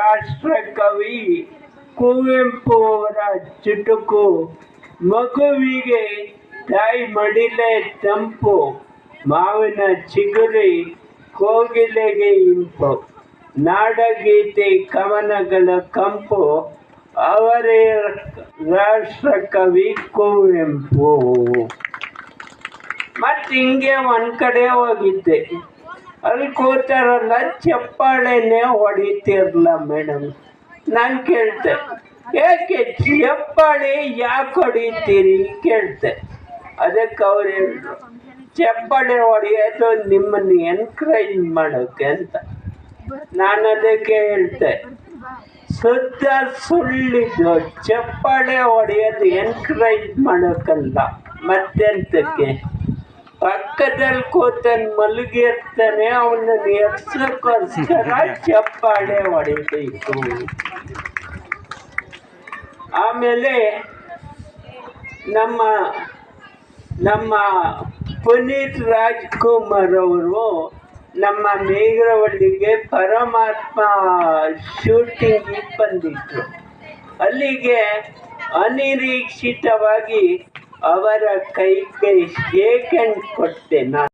ರಾಷ್ಟ್ರ ಕವಿ ಕುವೆಂಪು ಅವರ ಚುಟುಕು ಮಗುವಿಗೆ ತಾಯಿ ಮಡಿಲೆ ತಂಪು, ಮಾವಿನ ಚಿಗುರಿ ಕೋಗಿಲೆಗೆ ಇಂಪು, ನಾಡಗೀತೆ ಕವನಗಳ ಕಂಪು, ಅವರೇ ರಾಷ್ಟ್ರ ಕವಿ ಕುವೆಂಪು. ಮತ್ತೆ ಹಿಂಗೆ ಒಂದ್ ಕಡೆ ಹೋಗಿದ್ದೆ. ಅಲ್ಲಿ ಕೂತಾರಲ್ಲ ಚಪ್ಪಾಳೆನೇ ಹೊಡಿತಿರ್ಲ ಮೇಡಮ್ ನಾನು ಕೇಳ್ತೆ ಯಾಕೆ ಚಪ್ಪಾಳೆ ಯಾಕೆ ಹೊಡಿತೀರಿ? ಕೇಳ್ತೆ. ಅದಕ್ಕೆ ಅವ್ರು ಹೇಳಿದ್ರು, ಚಪ್ಪಾಳೆ ಹೊಡೆಯೋದು ನಿಮ್ಮನ್ನು ಎನ್ಕರೇಜ್ ಮಾಡೋಕೆ ಅಂತ. ನಾನು ಅದಕ್ಕೆ ಹೇಳ್ತೆ ಶುದ್ಧ ಸುಳ್ಳಿದ್ದು ಚಪ್ಪಾಳೆ ಹೊಡೆಯೋದು ಎನ್ಕರೇಜ್ ಮಾಡೋಕ್ಕಲ್ಲ ಮತ್ತೆಂತಕ್ಕೆ? ಪಕ್ಕದಲ್ಲಿ ಕೂತನ್ ಮಲಗಿರ್ತಾನೆ ಅವನನ್ನು ಎಬ್ಸಕ್ಕೋಸ್ಕರ ಚಪ್ಪಾಳೆ ಹೊಡಿಬೇಕು. ಆಮೇಲೆ ನಮ್ಮ ನಮ್ಮ ಪುನೀತ್ ರಾಜ್ಕುಮಾರ್ ಅವರು ನಮ್ಮ ಮೇಘರವಳ್ಳಿಗೆ ಪರಮಾತ್ಮ ಶೂಟಿಂಗ್ ಬಂದಿದ್ರು. ಅಲ್ಲಿಗೆ ಅನಿರೀಕ್ಷಿತವಾಗಿ ಅವರ ಕೈಗೆ ಶೇಕ್ ಹ್ಯಾಂಡ್ ಕೊಟ್ಟೆ ನಾನು